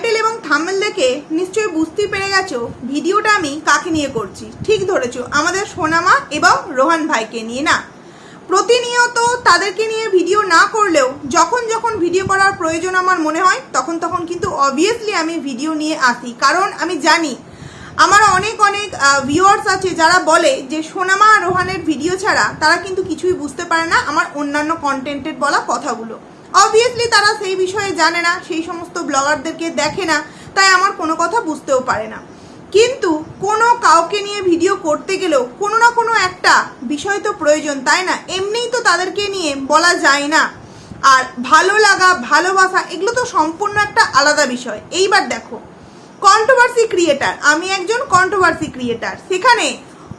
Title এবং thumbnail দেখে নিশ্চয়ই বুঝতেই পেরে গেছো, ভিডিওটা আমি কাকে নিয়ে করছি। ঠিক ধরেছো, আমাদের সোনামা এবং রোহান ভাইকে নিয়ে না? প্রতিনিয়ত তাদেরকে নিয়ে ভিডিও না করলেও যখন যখন ভিডিও করার প্রয়োজন আমার মনে হয়, তখন তখন কিন্তু অবভিয়াসলি আমি ভিডিও নিয়ে আসি। কারণ আমি জানি, আমার অনেক অনেক ভিউয়ার্স আছে যারা বলে যে সোনামা রোহানের ভিডিও ছাড়া তারা কিন্তু কিছুই বুঝতে পারে না আমার অন্যান্য কন্টেন্টের বলা কথাগুলো। অবভিয়াসলি তারা সেই বিষয়ে জানে না, সেই সমস্ত ব্লগারদেরকে দেখে না, তাই আমার কোনো কথা বুঝতেও পারে না। কিন্তু কোনো কাউকে নিয়ে ভিডিও করতে গেলেও কোনো না কোনো একটা বিষয় তো প্রয়োজন, তাই না? এমনিই তো তাদেরকে নিয়ে বলা যায় না। আর ভালো লাগা, ভালোবাসা, এগুলো তো সম্পূর্ণ একটা আলাদা বিষয়। এইবার দেখো কন্ট্রোভার্সি ক্রিয়েটার আমি একজন কন্ট্রোভার্সি ক্রিয়েটার সেখানে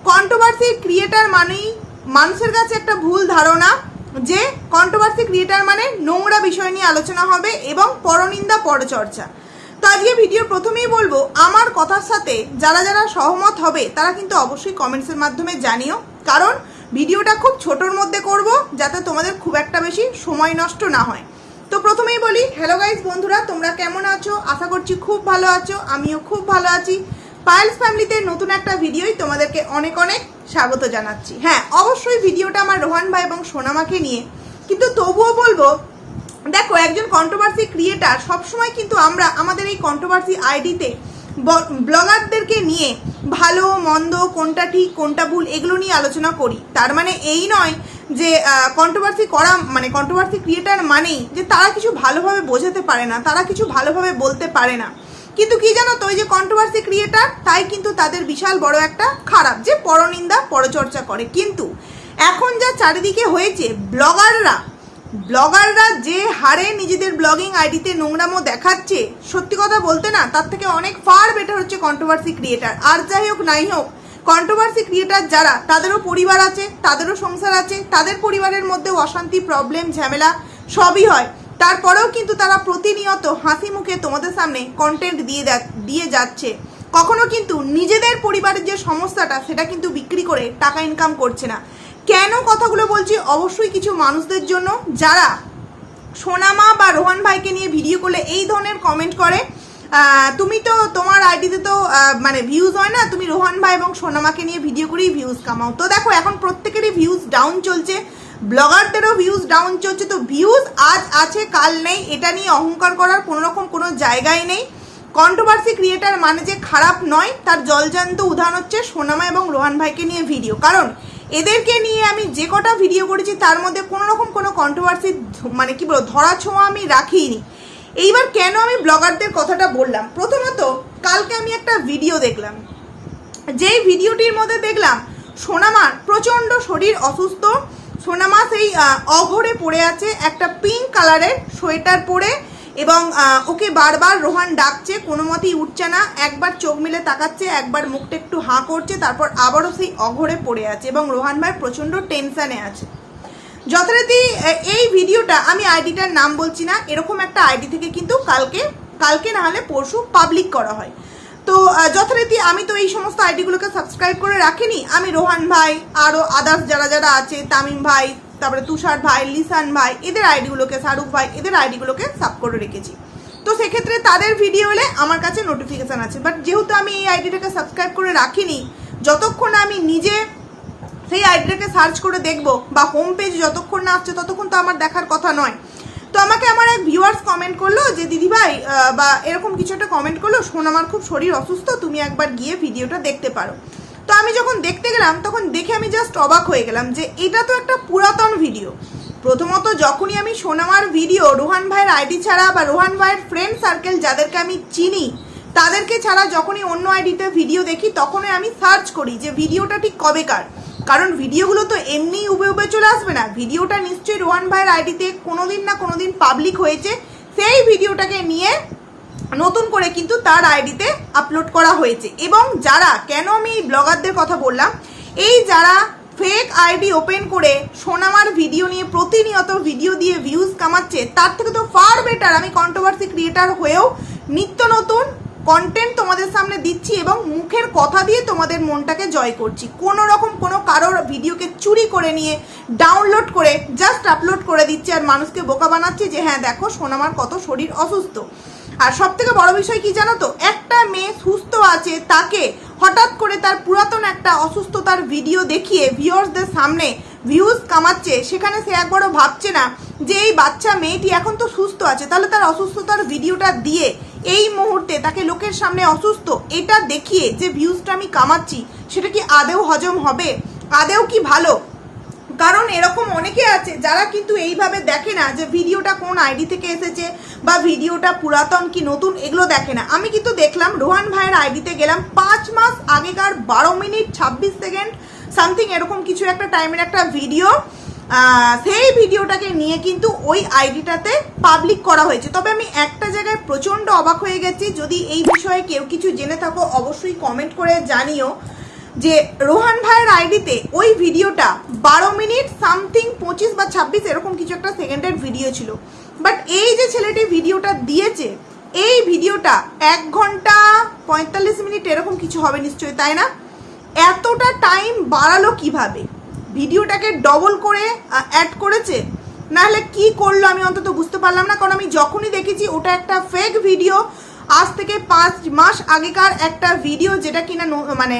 কন্ট্রোভার্সি ক্রিয়েটার মানেই মানুষের কাছে একটা ভুল ধারণা যে কন্ট্রোভার্সি ক্রিয়েটার মানে নোংরা বিষয় নিয়ে আলোচনা হবে এবং পরনিন্দা পরচর্চা। তো আজকে ভিডিও প্রথমেই বলব, আমার কথার সাথে যারা যারা সহমত হবে, তারা কিন্তু অবশ্যই কমেন্টসের মাধ্যমে জানিও। কারণ ভিডিওটা খুব ছোটোর মধ্যে করব, যাতে তোমাদের খুব একটা বেশি সময় নষ্ট না হয়। তো প্রথমেই বলি হ্যালো গাইস বন্ধুরা, তোমরা কেমন আছো? আশা করছি খুব ভালো আছো, আমিও খুব ভালো আছি। পায়েলস ফ্যামিলিতে নতুন একটা ভিডিওই তোমাদেরকে অনেক অনেক স্বাগত জানাচ্ছি। হ্যাঁ অবশ্যই ভিডিওটা আমার রোহান ভাই এবং সোনামাকে নিয়ে। কিন্তু তবুও বলব, দেখো, একজন কন্ট্রোভার্সি ক্রিয়েটার সবসময় কিন্তু আমরা আমাদের এই কন্ট্রোভার্সি আইডিতে ব্লগারদেরকে নিয়ে ভালো, মন্দ, কোনটা ঠিক, কোনটা ভুল, এগুলো নিয়ে আলোচনা করি। তার মানে এই নয় যে কন্ট্রোভার্সি করা মানে কন্ট্রোভার্সি ক্রিয়েটার মানেই যে তারা কিছু ভালোভাবে বোঝাতে পারে না, তারা কিছু ভালোভাবে বলতে পারে না। কিন্তু কি জানো তো, ওই যে কন্ট্রোভার্সি ক্রিয়েটার তাই কিন্তু তাদের বিশাল বড় একটা খারাপ যে পরনিন্দা পরচর্চা করে। কিন্তু এখন যা চারিদিকে হয়েছে ব্লগাররা ব্লগাররা যে হারে নিজেদের ব্লগিং আইডিতে নোংরামো দেখাচ্ছে, সত্যি কথা বলতে না, তার থেকে অনেক ফার বেটার হচ্ছে কন্ট্রোভার্সি ক্রিয়েটার আর যাই হোক, নাই হোক কন্ট্রোভার্সি ক্রিয়েটার যারা, তাদেরও পরিবার আছে, তাদেরও সংসার আছে, তাদের পরিবারের মধ্যেও অশান্তি প্রবলেম ঝামেলা সবই হয়। তারপরেও কিন্তু তারা প্রতিনিয়ত হাসি মুখে তোমাদের সামনে কন্টেন্ট দিয়ে দিয়ে যাচ্ছে। কখনো কিন্তু নিজেদের পরিবারের যে সমস্যাটা, সেটা কিন্তু বিক্রি করে টাকা ইনকাম করছে না। কেন কথাগুলো বলছি? অবশ্যই কিছু মানুষদের জন্য যারা সোনামা বা রোহান ভাইকে নিয়ে ভিডিও করলে এই ধরনের কমেন্ট করে তুমি তো তোমার আইডিতে তো মানে ভিউজ হয় না, তুমি রোহান ভাই এবং সোনামাকে নিয়ে ভিডিও করেই ভিউজ কামাও। তো দেখো, এখন প্রত্যেকেরই ভিউজ ডাউন চলছে। ব্লগারদেরও ভিউজ ডাউন চলছে, তো ভিউজ আজ আছে, কাল নেই, এটা নিয়ে অহংকার করার কোনো রকম কোনো জায়গায় নেই। কন্ট্রোভার্সি ক্রিয়েটার মানে যে খারাপ নয়, তার জলজান্ত উদাহরণ হচ্ছে সোনামা এবং রোহান ভাইকে নিয়ে ভিডিও কারণ এদেরকে নিয়ে আমি যে কটা ভিডিও করেছি, তার মধ্যে কোনো রকম কোনো কন্ট্রোভার্সি মানে কি বলব, ধরা ছোঁয়া আমি রাখিনি। এইবার কেন আমি ব্লগারদের কথাটা বললাম? প্রথমত, কালকে আমি একটা ভিডিও দেখলাম। যেই ভিডিওটির মধ্যে দেখলাম, সোনামার প্রচণ্ড শরীর অসুস্থ সোনামা সেই আহ, অঘরে পড়ে আছে। একটা পিঙ্ক কালারের সোয়েটার পরে এবং ওকে বারবার রোহান ডাকছে কোনো মতেই উঠছে না। একবার চোখ মিলে তাকাচ্ছে একবার মুখটা একটু হাঁ করছে তারপর আবারও সেই অঘরে পড়ে আছে এবং রোহান ভাই প্রচণ্ড টেনশানে আছে। যথারীতি এই ভিডিওটা আমি আইডিটার নাম বলছি না এরকম একটা আইডি থেকে কিন্তু কালকে কালকে না হলে পরশু পাবলিক করা হয়। তো যথারীতি আমি তো এই সমস্ত আইডিগুলোকে সাবস্ক্রাইব করে রাখিনি। আমি রোহান ভাই আরও আদার্স যারা যারা আছে, তামিম ভাই, তারপরে তুষার ভাই, লিসান ভাই, এদের আইডিগুলোকে শাহরুখ ভাই, এদের আইডিগুলোকে সাব করে রেখেছি। তো সেক্ষেত্রে তাদের ভিডিও এলে আমার কাছে নোটিফিকেশান আছে। বাট যেহেতু আমি এই আইডিটাকে সাবস্ক্রাইব করে রাখিনি, যতক্ষণ আমি নিজে সেই আইডিটাকে সার্চ করে দেখব বা হোম পেজ যতক্ষণ না আসছে, ততক্ষণ তো আমার দেখার কথা নয়। তো আমাকে আমার এক ভিউয়ার্স কমেন্ট করল যে, দিদিভাই বা এরকম কিছু একটা কমেন্ট করল, শোন, আমার খুব শরীর অসুস্থ, তুমি একবার গিয়ে ভিডিওটা দেখতে পারো। তো আমি যখন দেখতে গেলাম, তখন দেখে আমি জাস্ট অবাক হয়ে গেলাম যে, এটা তো একটা পুরাতন ভিডিও প্রথমত যখনই আমি সোনামার ভিডিও রোহান ভাইয়ের আইডি ছাড়া বা রোহান ভাইয়ের ফ্রেন্ড সার্কেল যাদেরকে আমি চিনি, তাদেরকে ছাড়া যখনই অন্য আইডিতে ভিডিও দেখি, তখনই আমি সার্চ করি যে, ভিডিওটা ঠিক কবেকার কারণ ভিডিওগুলো তো এমনি উবে উবে চলে আসবে না। ভিডিওটা নিশ্চয়ই রোহান ভাইয়ের আইডিতে কোনোদিন না কোনোদিন পাবলিক হয়েছে। সেই ভিডিওটাকে নিয়ে নতুন করে কিন্তু তার আইডিতে আপলোড করা হয়েছে। এবং যারা, কেন আমি ব্লগারদের কথা বললাম, এই যারা ফেক আইডি ওপেন করে সোনামার ভিডিও নিয়ে প্রতিনিয়ত ভিডিও দিয়ে ভিউজ কামাচ্ছে, তার থেকে তো ফার বেটার আমি কন্ট্রোভার্সি ক্রিয়েটার হয়েও নিত্য নতুন কন্টেন্ট তোমাদের সামনে দিচ্ছি এবং মুখের কথা দিয়ে তোমাদের মনটাকে জয় করছি। কোনো রকম কোনো কারোর ভিডিওকে চুরি করে নিয়ে ডাউনলোড করে জাস্ট আপলোড করে দিচ্ছি আর মানুষকে বোকা বানাচ্ছি যে হ্যাঁ দেখো সোনামার কত শরীর অসুস্থ। আর সব থেকে বড় বিষয় কি জানো তো? একটা মেয়ে সুস্থ আছে, তাকে হঠাৎ করে তার পুরাতন একটা অসুস্থতার ভিডিও দেখিয়ে ভিউয়ার্সদের সামনে ভিউজ কামাচ্ছে। সেখানে সে একবারও ভাবছে না যে এই বাচ্চা মেয়েটি এখন তো সুস্থ আছে, তাহলে তার অসুস্থতার ভিডিওটা দিয়ে এই মুহূর্তে তাকে লোকের সামনে অসুস্থ। এটা দেখিয়ে যে ভিউজটা আমি কামাচ্ছি, সেটা কি আদেও হজম হবে? আদেও কি ভালো? কারণ এরকম অনেকে আছে যারা কিন্তু এইভাবে দেখে না যে ভিডিওটা কোন আইডি থেকে এসেছে বা ভিডিওটা পুরাতন কি নতুন, এগুলো দেখে না। আমি কিন্তু দেখলাম রোহান ভাইয়ের আইডিতে গেলাম পাঁচ মাস আগেকার বারো মিনিট ছাব্বিশ সেকেন্ড, সামথিং এরকম কিছু একটা টাইমের একটা ভিডিও। সেই ভিডিওটাকে নিয়ে কিন্তু ওই আইডিটাতে পাবলিক করা হয়েছে। তবে আমি একটা জায়গায় প্রচণ্ড অবাক হয়ে গেছি। যদি এই বিষয়ে কেউ কিছু জেনে থাকো, অবশ্যই কমেন্ট করে জানিও যে রোহান ভাইয়ের আইডিতে ওই ভিডিওটা বারো মিনিট সামথিং পঁচিশ বা ছাব্বিশ এরকম কিছু একটা সেকেন্ডের ভিডিও ছিল। বাট এই যে ছেলেটি ভিডিওটা দিয়েছে, এই ভিডিওটা এক ঘণ্টা পঁয়তাল্লিশ মিনিট এরকম কিছু হবে নিশ্চয়ই, তাই না? এতটা টাইম বাড়ালো কীভাবে? ভিডিওটাকে ডবল করে অ্যাড করেছে? নাহলে কি করল আমি অন্তত বুঝতে পারলাম না, কারণ আমি যখনই দেখেছি ওটা একটা ফেক ভিডিও আজ থেকে পাঁচ মাস আগেকার একটা ভিডিও যেটা কিনা মানে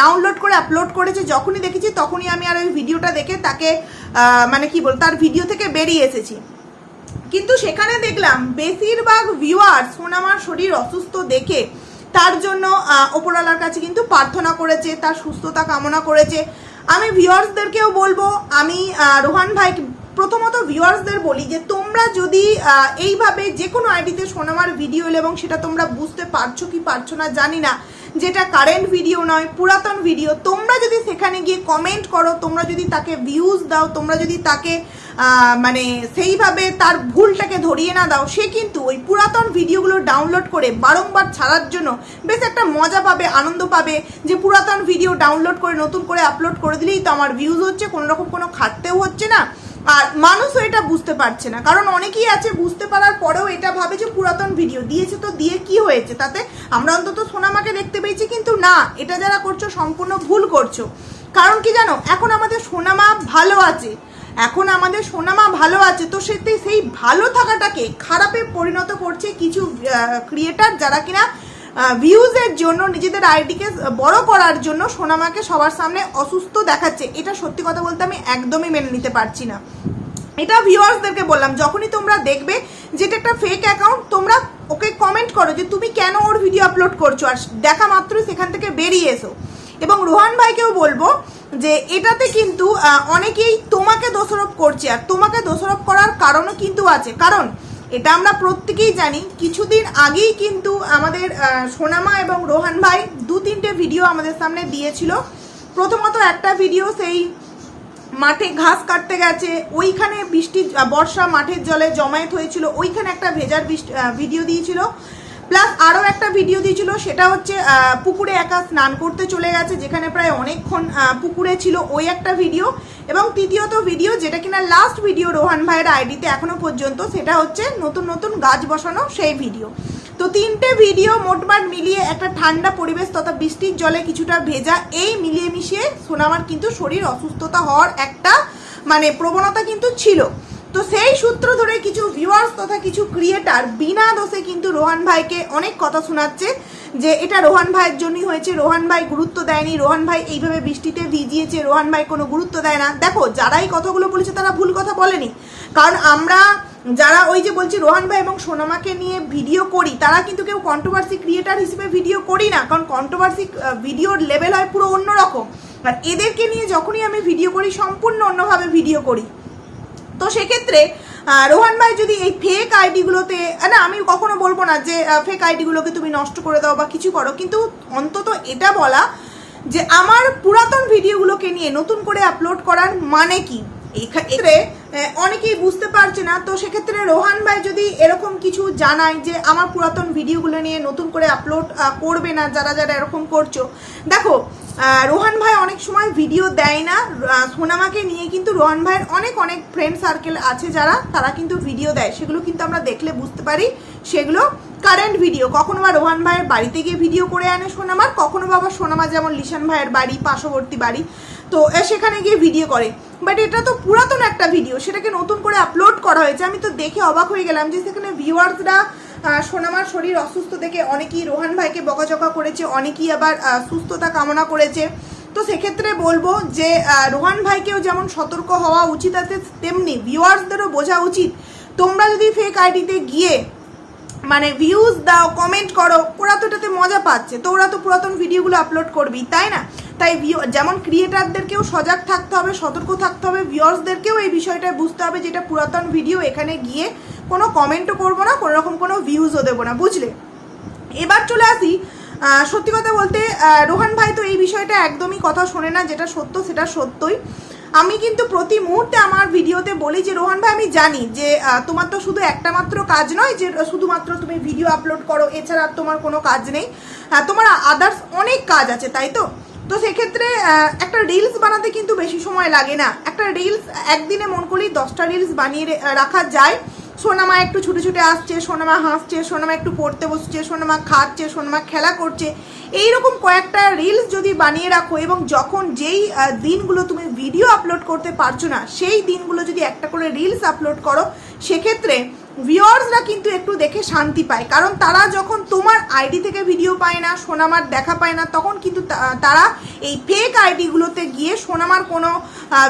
ডাউনলোড করে আপলোড করেছে, যখনই দেখেছি তখনই আমি আর ওই ভিডিওটা দেখে তাকে মানে কি বল, তার ভিডিও থেকে বেরিয়ে এসেছি। কিন্তু সেখানে দেখলাম বেশিরভাগ ভিউয়ার সোনামার শরীর অসুস্থ দেখে, তার জন্য ওপরওয়ালার কাছে কিন্তু প্রার্থনা করেছে, তার সুস্থতা কামনা করেছে। আমি ভিউয়ার্সদেরকেও বলব, আমি রোহান ভাই, প্রথমত ভিউয়ার্সদের বলি যে তোমরা যদি এইভাবে যে কোনো আইডিতে শোনামার ভিডিও এলো এবং সেটা তোমরা বুঝতে পারছ কি পারছ না, জানি না। যেটা কারেন্ট ভিডিও নয়, পুরাতন ভিডিও তোমরা যদি সেখানে গিয়ে কমেন্ট করো, তোমরা যদি তাকে ভিউজ দাও, তোমরা যদি তাকে মানে সেইভাবে তার ভুলটাকে ধরিয়ে না দাও, সে কিন্তু ওই পুরাতন ভিডিওগুলো ডাউনলোড করে বারংবার ছাড়ার জন্য বেশ একটা মজা পাবে, আনন্দ পাবে, যে পুরাতন ভিডিও ডাউনলোড করে নতুন করে আপলোড করে দিলেই তো আমার ভিউজ হচ্ছে কোনো রকম কোনো খাটতেও হচ্ছে না। আর মানুষও এটা বুঝতে পারছে না। কারণ অনেকেই আছে বুঝতে পারার পরেও এটা ভাবে যে পুরাতন ভিডিও। দিয়েছে তো দিয়ে কি হয়েছে? তাতে আমরা অন্তত সোনামাকে দেখতে পেয়েছি, কিন্তু না, এটা যারা করছ সম্পূর্ণ ভুল করছ। কারণ কি জানো? এখন আমাদের সোনামা ভালো আছে। এখন আমাদের সোনামা ভালো আছে, তো সেতে সেই ভালো থাকাটাকে খারাপে পরিণত করছে কিছু ক্রিয়েটার যারা কিনা ভিউজের জন্য, নিজেদের আইডিকে বড় করার জন্য সোনামাকে সবার সামনে অসুস্থ দেখাচ্ছে। এটা সত্যি কথা বলতে আমি একদমই মেনে নিতে পারছি না। এটা ভিউয়ার্সদেরকে বললাম, যখনই তোমরা দেখবে যেটা একটা ফেক অ্যাকাউন্ট তোমরা ওকে কমেন্ট করো যে তুমি কেন ওর ভিডিও আপলোড করছ? আর দেখা মাত্রই সেখান থেকে বেরিয়ে এসো। এবং রোহান ভাইকেও বলব যে, এটাতে কিন্তু অনেকেই তোমাকে দোষারোপ করছে। আর তোমাকে দোষারোপ করার কারণও কিন্তু আছে। কারণ এটা আমরা প্রত্যেকেই জানি। কিছুদিন আগেই কিন্তু আমাদের সোনামা এবং রোহান ভাই দু তিনটে ভিডিও আমাদের সামনে দিয়েছিল। প্রথমত একটা ভিডিও সেই মাঠে ঘাস কাটতে গেছে, ওইখানে বৃষ্টি বর্ষা মাঠের জলে জমায়েত হয়েছিল, ওইখানে একটা ভেজার ভিডিও দিয়েছিল। প্লাস আরও একটা ভিডিও দিয়েছিল, সেটা হচ্ছে পুকুরে একা স্নান করতে চলে গেছে, যেখানে প্রায় অনেকক্ষণ পুকুরে ছিল ওই একটা ভিডিও। এবং তৃতীয়ত ভিডিও, যেটা কিনা লাস্ট ভিডিও রোহান ভাইয়ের আইডিতে এখনও পর্যন্ত, সেটা হচ্ছে নতুন নতুন গাছ বসানো সেই ভিডিও। তো তিনটে ভিডিও মোটমাট মিলিয়ে একটা ঠান্ডা পরিবেশ তথা বৃষ্টির জলে কিছুটা ভেজা, এই মিলিয়ে মিশিয়ে সোনামার কিন্তু শরীর অসুস্থতা হওয়ার একটা মানে প্রবণতা কিন্তু ছিল। তো সেই সূত্র ধরে কিছু ভিউয়ার্স তথা কিছু ক্রিয়েটার বিনা দোষে কিন্তু রোহান ভাইকে অনেক কথা শোনাচ্ছে যে এটা রোহান ভাইয়ের জন্যই হয়েছে, রোহান ভাই গুরুত্ব দেয়নি, রোহান ভাই এইভাবে বৃষ্টিতে ভিজিয়েছে, রোহান ভাই কোনো গুরুত্ব দেয় না। দেখো যারা এই কথাগুলো বলেছে তারা ভুল কথা বলেনি। কারণ আমরা যারা ওই যে বলছি রোহান ভাই এবং সোনামাকে নিয়ে ভিডিও করি, তারা কিন্তু কেউ কন্ট্রোভার্সি ক্রিয়েটার হিসেবে ভিডিও করি না। কারণ কন্ট্রোভার্সি ভিডিওর লেভেল হয় পুরো অন্যরকম। আর এদেরকে নিয়ে যখনই আমি ভিডিও করি, সম্পূর্ণ অন্যভাবে ভিডিও করি। তো সেক্ষেত্রে রোহান ভাই যদি এই ফেক আইডিগুলোতে না, আমি কখনো বলব না যে ফেক আইডিগুলোকে তুমি নষ্ট করে দাও বা কিছু করো, কিন্তু অন্তত এটা বলা যে, আমার পুরাতন ভিডিওগুলোকে নিয়ে নতুন করে আপলোড করার মানে কি? এই ক্ষেত্রে অনেকেই বুঝতে পারছে না, তো সেক্ষেত্রে রোহান ভাই যদি এরকম কিছু জানায় যে আমার পুরাতন ভিডিওগুলো নিয়ে নতুন করে আপলোড করবে না, যারা যারা এরকম করছ। দেখো রোহান ভাই অনেক সময় ভিডিও দেয় না সোনামাকে নিয়ে কিন্তু রোহান ভাইয়ের অনেক অনেক ফ্রেন্ড সার্কেল আছে যারা, তারা কিন্তু ভিডিও দেয়। সেগুলো কিন্তু আমরা দেখলে বুঝতে পারি, সেগুলো কারেন্ট ভিডিও কখনো বা রোহান ভাইয়ের বাড়িতে গিয়ে ভিডিও করে আনে সোনামার, কখনো বা সোনামা যেমন লিশান ভাইয়ের বাড়ি, পার্শ্ববর্তী বাড়ি। তো সেখানে গিয়ে ভিডিও করে। বাট এটা তো পুরাতন একটা ভিডিও সেটাকে নতুন করে আপলোড করা হয়েছে। আমি তো দেখে অবাক হয়ে গেলাম যে সেখানে ভিউয়ার্সরা সোনামার শরীর অসুস্থ দেখে অনেকেই রোহান ভাইকে বকাঝকা করেছে, অনেকেই আবার সুস্থতা কামনা করেছে। তো সেক্ষেত্রে বলব যে রোহান ভাইকেও যেমন সতর্ক হওয়া উচিত আছে, তেমনি ভিউয়ার্সদেরও বোঝা উচিত। তোমরা যদি ফেক আইডিতে গিয়ে মানে ভিউজ দাও কমেন্ট করো, ওরা তো এটাতে মজা পাচ্ছে। তো ওরা তো পুরাতন ভিডিওগুলো আপলোড করবি তাই না? তাই যেমন ক্রিয়েটারদেরকেও সজাগ থাকতে হবে, সতর্ক থাকতে হবে ভিউয়ার্সদেরকেও এই বিষয়টা বুঝতে হবে যেটা পুরাতন ভিডিও এখানে গিয়ে কোনো কমেন্টও করব না কোনো রকম কোনো ভিউজও দেবো না, বুঝলে? এবার চলে আসি সত্যি কথা বলতে রোহান ভাই তো এই বিষয়টা একদমই কথা শোনে না, যেটা সত্য সেটা সত্যই। আমি কিন্তু প্রতি মুহূর্তে আমার ভিডিওতে বলি যে, রোহান ভাই, আমি জানি যে তোমার তো শুধু একটা মাত্র কাজ নয়, যে, শুধুমাত্র তুমি ভিডিও আপলোড করো, এছাড়া তোমার কোনো কাজ নেই। তোমার আদার্স অনেক কাজ আছে, তাই তো? তো সেক্ষেত্রে একটা রিলস বানাতে কিন্তু বেশি সময় লাগে না। একটা রিলস একদিনে মন করলেই দশটা রিলস বানিয়ে রাখা যায়। সোনামা একটু ছুটে ছুটে আসছে, সোনামা হাসছে, সোনামা একটু পড়তে বসছে, সোনামা খাচ্ছে, সোনামা খেলা করছে। এই রকম কয়েকটা রিলস যদি বানিয়ে রাখো এবং যখন যেই দিনগুলো তুমি ভিডিও আপলোড করতে পারছ না, সেই দিনগুলো যদি একটা করে রিলস আপলোড করো, সেক্ষেত্রে ভিউয়ার্সরা কিন্তু একটু দেখে শান্তি পায়। কারণ তারা যখন তোমার আইডি থেকে ভিডিও পায় না, সোনামার দেখা পায় না, তখন কিন্তু তারা এই ফেক আইডিগুলোতে গিয়ে সোনামার কোনো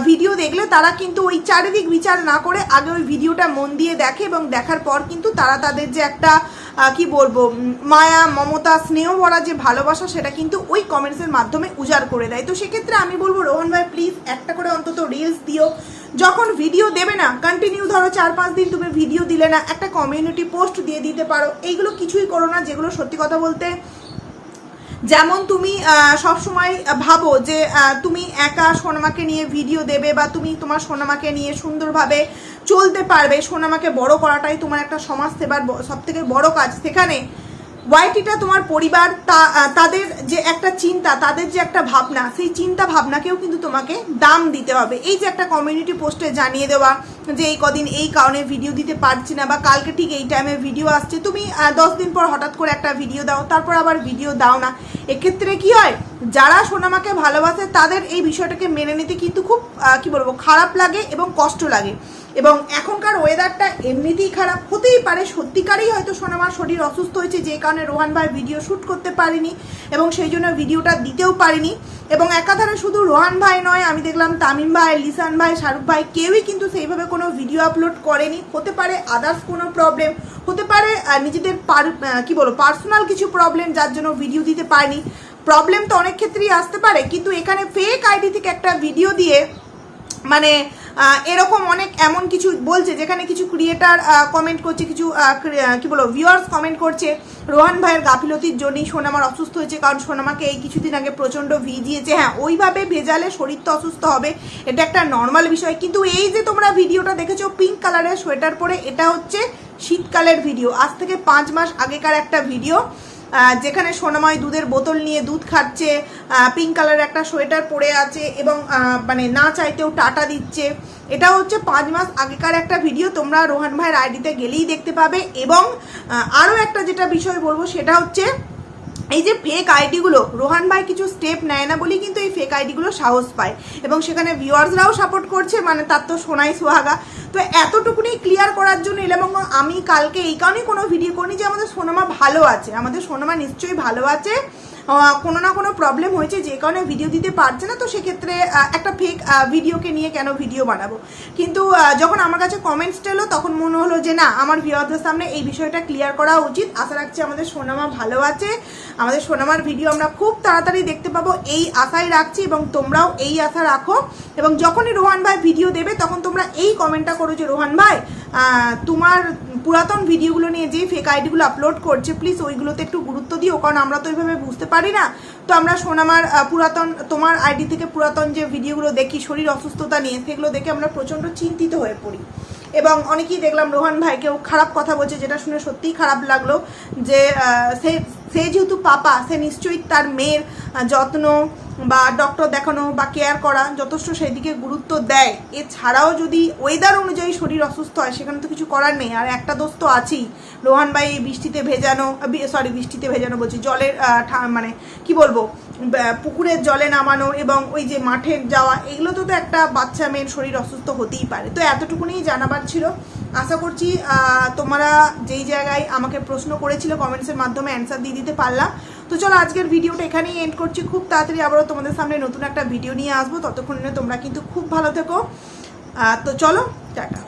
ভিডিও দেখলে তারা কিন্তু ওই চারিদিক বিচার না করে আগে ওই ভিডিওটা মন দিয়ে দেখে এবং দেখার পর কিন্তু তারা তাদের যে একটা কি বলব মায়া, মমতা, স্নেহ ভরা যে ভালোবাসা সেটা কিন্তু ওই কমেন্টসের মাধ্যমে উজাড় করে দেয়। তো সেক্ষেত্রে আমি বলব, রোহন ভাই প্লিজ একটা করে অন্তত রিলস দিও। যখন ভিডিও দেবে না কন্টিনিউ ধরো চার পাঁচ দিন তুমি ভিডিও দিলে না, একটা কমিউনিটি পোস্ট দিয়ে দিতে পারো। এইগুলো কিছুই করো না, যেগুলো সত্যি কথা বলতে যেমন তুমি সব সময় ভাবো যে তুমি একা সোনামাকে নিয়ে ভিডিও দেবে বা তুমি তোমার সোনামাকে নিয়ে সুন্দরভাবে চলতে পারবে। সোনামাকে বড় করাটাই তোমার একটা সমাজ সেবার সব থেকে বড় কাজ। সেখানে ওয়াইটিটা তোমার পরিবার তাদের যে একটা চিন্তা, তাদের যে একটা ভাবনা, সেই চিন্তা ভাবনাকেও কিন্তু তোমাকে দাম দিতে হবে। এই যে একটা কমিউনিটি পোস্টে জানিয়ে দেওয়া যে এই কদিন এই কারণে ভিডিও দিতে পারছি না বা কালকে ঠিক এই টাইমে ভিডিও আসছে, তুমি দশ দিন পর হঠাৎ করে একটা ভিডিও দাও, তারপর আবার ভিডিও দাও না। এক্ষেত্রে কি হয়, যারা সোনামাকে ভালোবাসে, তাদের এই বিষয়টাকে মেনে নিতে কিন্তু খুব কি বলব, খারাপ লাগে এবং কষ্ট লাগে। এবং এখনকার ওয়েদারটা এমনিতেই খারাপ, হতেই পারে, সত্যিকারেই হয়তো সোনামার শরীর অসুস্থ হয়েছে, যে কারণে রোহান ভাই ভিডিও শ্যুট করতে পারিনি এবং সেই জন্য ভিডিওটা দিতেও পারিনি। এবং একাধারে শুধু রোহান ভাই নয়, আমি দেখলাম তামিম ভাই, লিসান ভাই, শাহরুখ ভাই, কেউই কিন্তু সেইভাবে কোনো ভিডিও আপলোড করেনি। হতে পারে আদার্স কোনো প্রবলেম হতে পারে নিজেদের পার কী বলো বলব পার্সোনাল কিছু প্রবলেম যার জন্য ভিডিও দিতে পারেনি। প্রবলেম তো অনেক ক্ষেত্রেই আসতে পারে, কিন্তু এখানে ফেক আইডি থেকে একটা ভিডিও দিয়ে মানে এরকম অনেক এমন কিছু বলছে, যেখানে কিছু ক্রিয়েটার কমেন্ট করছে, কিছু কি বলব ভিউয়ার্স কমেন্ট করছে, রোহান ভাইয়ের গাফিলতির জন্যই সোনামার অসুস্থ হয়েছে, কারণ সোনামাকে এই কিছুদিন আগে প্রচণ্ড ভিজিয়েছে হ্যাঁ ওইভাবে ভেজালে শরীর তো অসুস্থ হবে, এটা একটা নর্মাল বিষয়। কিন্তু এই যে তোমরা ভিডিওটা দেখেছ পিঙ্ক কালারের সোয়েটার পরে, এটা হচ্ছে শীতকালের ভিডিও আজ থেকে পাঁচ মাস আগেকার একটা ভিডিও যেখানে সোনাময় দুধের বোতল নিয়ে দুধ খাচ্ছে পিঙ্ক কালার একটা সোয়েটার পরে আছে এবং মানে না চাইতেও টাটা দিচ্ছে। এটা হচ্ছে পাঁচ মাস আগেকার একটা ভিডিও তোমরা রোহান ভাইয়ের আইডিতে গেলেই দেখতে পাবে এবং আরও একটা যেটা বিষয় বলব সেটা হচ্ছে এই যে ফেক আইডিগুলো রোহান ভাই কিছু স্টেপ নেয় না বলেই কিন্তু এই ফেক আইডিগুলো সাহস পায়। এবং সেখানে ভিউয়ার্সরাও সাপোর্ট করছে মানে তার তো সোনাই সোহাগা। তো এতটুকুনি ক্লিয়ার করার জন্য এলাম এবং আমি কালকে এই কারণেই কোনো ভিডিও করিনি যে আমাদের সোনামা ভালো আছে। আমাদের সোনামা নিশ্চয়ই ভালো আছে। কোনো না কোনো প্রবলেম হয়েছে, যে কারণে ভিডিও দিতে পারছে না, তো সেক্ষেত্রে একটা ফেক ভিডিওকে নিয়ে কেন ভিডিও বানাবো? কিন্তু যখন আমার কাছে কমেন্টস এলো, তখন মনে হলো যে না, আমার ভিউয়ারদের সামনে এই বিষয়টা ক্লিয়ার করা উচিত। আশা রাখছি আমাদের সোনামা ভালো আছে। আমাদের সোনামার ভিডিও আমরা খুব তাড়াতাড়ি দেখতে পাবো, এই আশাই রাখছি এবং তোমরাও এই আশা রাখো। এবং যখনই রোহান ভাই ভিডিও দেবে, তখন তোমরা এই কমেন্টটা করো যে, রোহান ভাই তোমার পুরাতন ভিডিওগুলো নিয়ে যে ফেক আইডিগুলো আপলোড করছে প্লিজ ওইগুলোতে একটু গুরুত্ব দিও, কারণ আমরা তো ওইভাবে বুঝতে পারি না। তো আমরা সোনামার পুরাতন, তোমার আইডি থেকে পুরাতন যে ভিডিওগুলো দেখি, শরীর অসুস্থতা নিয়ে সেগুলো দেখে আমরা প্রচণ্ড চিন্তিত হয়ে পড়ি। এবং অনেকেই দেখলাম, রোহান ভাইকেও খারাপ কথা বলছে, যেটা শুনে সত্যিই খারাপ লাগল যে সে সে যেহেতু পাপা, সে নিশ্চয়ই তার মেয়ের যত্ন বা ডক্টর দেখানো বা কেয়ার করা যথেষ্ট সেই দিকে গুরুত্ব দেয়। এছাড়াও যদি ওয়েদার অনুযায়ী শরীর অসুস্থ হয়, সেখানে তো কিছু করার নেই। আর একটা দোষ তো আছেই। রোহান ভাই বৃষ্টিতে ভেজানো সরি বৃষ্টিতে ভেজানো বলছি, জলের মানে কি বলব পুকুরের জলে নামানো এবং ওই যে মাঠে যাওয়া, এগুলো তো তো একটা বাচ্চা মেয়ের শরীর অসুস্থ হতেই পারে। তো এতটুকুনি জানাবার ছিল। আশা করছি তোমরা যেই জায়গায় আমাকে প্রশ্ন করেছিল কমেন্টসের মাধ্যমে অ্যান্সার দিয়ে দিতে পারলাম। তো চলো আজকের ভিডিওটা এখানেই এন্ড করছি। খুব তাড়াতাড়ি আবারও তোমাদের সামনে নতুন একটা ভিডিও নিয়ে আসব। ততক্ষণে তোমরা কিন্তু খুব ভালো থেকো। তো চলো, টাটা।